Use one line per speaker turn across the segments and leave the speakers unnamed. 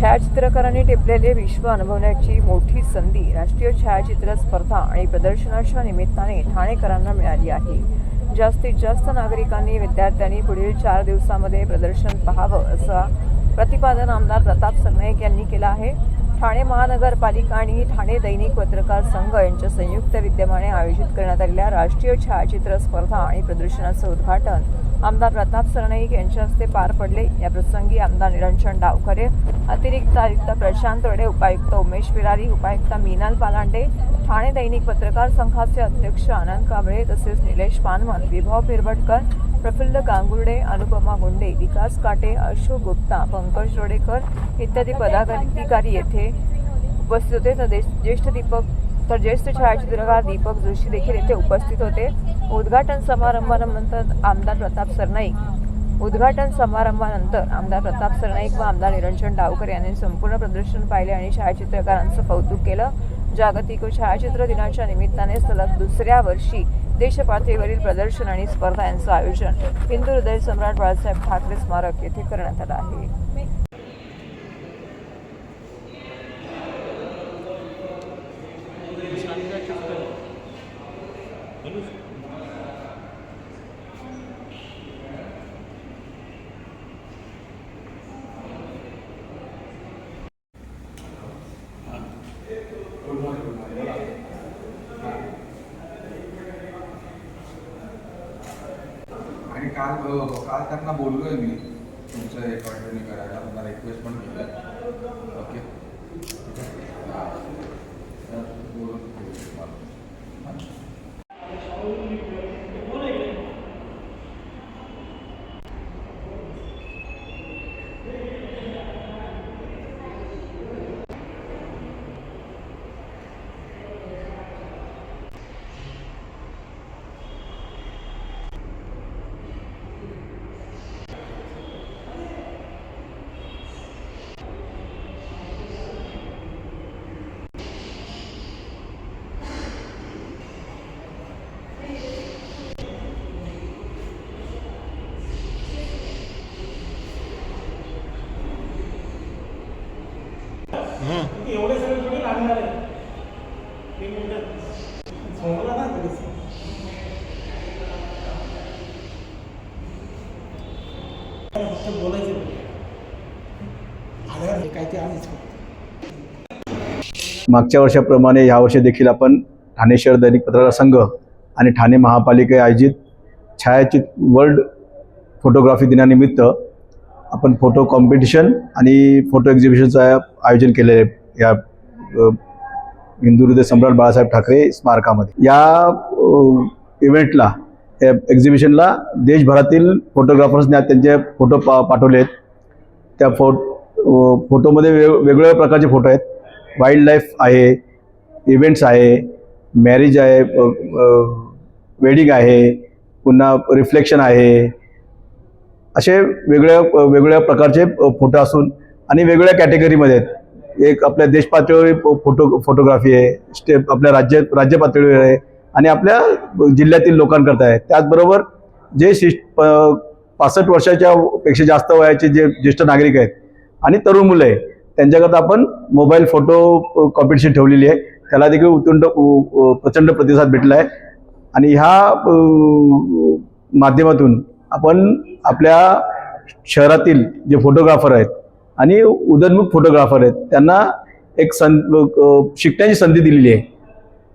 छायाचित्रकारांनी टिपलेले विश्व अनुभवण्याची मोठी संधी राष्ट्रीय छायाचित्र स्पर्धा आणि प्रदर्शनाच्या निमित्ताने ठाणेकरांना मिळाली आहे. जास्तीत जास्त नागरिकांनी विद्यार्थ्यांनी पुढील चार दिवसामध्ये प्रदर्शन पाहावं असं प्रतिपादन आमदार प्रताप सरनाईक यांनी केलं आहे. ठाणे महानगरपालिका आणि ठाणे दैनिक पत्रकार संघ यांच्या संयुक्त विद्यमाने आयोजित करण्यात आलेल्या राष्ट्रीय छायाचित्र स्पर्धा आणि प्रदर्शनाचं उद्घाटन आमदार प्रताप सरनाईक यांच्या हस्ते पार पडले. या प्रसंगी आमदार निरंजन डावखरे अतिरिक्त आयुक्त प्रशांत रडे उपायुक्त उमेश विरारी उपायुक्त मीनाल पालांडे ठाणे दैनिक पत्रकार संघाचे अध्यक्ष आनंद कांबळे तसेच निलेश पानमन विभाव पिरवटकर प्रफुल्ल गांगुर्डे अनुपमा गुंडे विकास काटे अशोक गुप्ता पंकज रोडेकर इत्यादी पदाधिकारी येथे उपस्थित होते. तर ज्येष्ठ दीपक तर ज्येष्ठ छायाचित्रकार दीपक जोशी देखील येथे उपस्थित होते. उद्घाटन समारंभानंतर आमदार प्रताप सरनाईक उद्घाटन समारंभानंतर आमदार प्रताप सरनाईक व आमदार निरंजन डावकर यांनी संपूर्ण प्रदर्शन पाहिले आणि छायाचित्रकारांचं कौतुक केलं. जागतिक छायाचित्र दिनाच्या निमित्ताने सलग दुसऱ्या वर्षी देशपातळीवरील प्रदर्शन आणि स्पर्धा यांचं आयोजन हिंदू हृदय सम्राट बाळासाहेब ठाकरे स्मारक येथे करण्यात आलं आहे.
आणि काल काल त्यांना बोललोय मी तुमचं हे कंटिन्यू करायला त्यांना रिक्वेस्ट पण केलं. ओके हा. तर बोलून घेऊ तुम्हाला. हा?
एवढे सगळे थोडी लागणार आहे ना फक्त बोलायचं काय ते आम्हीच
मागच्या वर्षाप्रमाणे यावर्षी देखील आपण ठाणे शहर दैनिक पत्रकार संघ आणि ठाणे महापालिका आयोजित छायाचित वर्ल्ड फोटोग्राफी दिनानिमित्त आपण फोटो कॉम्पिटिशन आणि फोटो एक्झिबिशनचं आयोजन केलेलं आहे. या हिंदू हृदय सम्राट बाळासाहेब ठाकरे स्मारकामध्ये. या इव्हेंटला या एक्झिबिशनला देशभरातील फोटोग्राफर्सने त्यांचे फोटो पा पाठवले आहेत. त्या फो फोटोमध्ये वेग वेगवेगळ्या प्रकारचे फोटो आहेत. वाईल्ड लाईफ आहे इव्हेंट्स आहे मॅरेज आहे वेडिंग आहे पुन्हा रिफ्लेक्शन आहे असे वेगळ्या वेगवेगळ्या प्रकारचे फोटो असून आणि वेगवेगळ्या कॅटेगरीमध्ये आहेत. एक आपल्या देश पातळीवर फोटो फोटोग्राफी आहे स्टेप आपल्या राज्य राज्य पातळीवर आहे आणि आपल्या जिल्ह्यातील लोकांकरता आहे. त्याचबरोबर जे शिष्ट प- पासष्ट वर्षाच्या पेक्षा जास्त वयाचे जे ज्येष्ठ नागरिक आहेत आणि तरुण मुलं आहे त्यांच्याकरता आपण मोबाईल फोटो कॉम्पिटिशन ठेवलेली आहे. त्याला देखील उत्तुंड प्रचंड प्रतिसाद भेटला आहे. आणि ह्या माध्यमातून आपण आपल्या शहरातील जे फोटोग्राफर आहेत आणि उदयनमुख फोटोग्राफर आहेत त्यांना एक सं शिकण्याची संधी दिलेली आहे.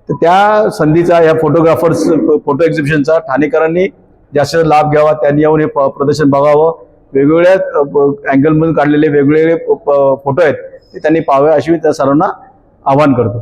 तर त्या संधीचा ह्या फोटोग्राफर्स फोटो एक्झिबिशनचा ठाणेकरांनी जास्त लाभ घ्यावा त्यांनी येऊन हे प- प्रदर्शन बघावं. वेगवेगळ्या अँगलमधून काढलेले वेगवेगळे फोटो आहेत ते त्यांनी पाहावे अशी मी त्या सर्वांना आवाहन करतो.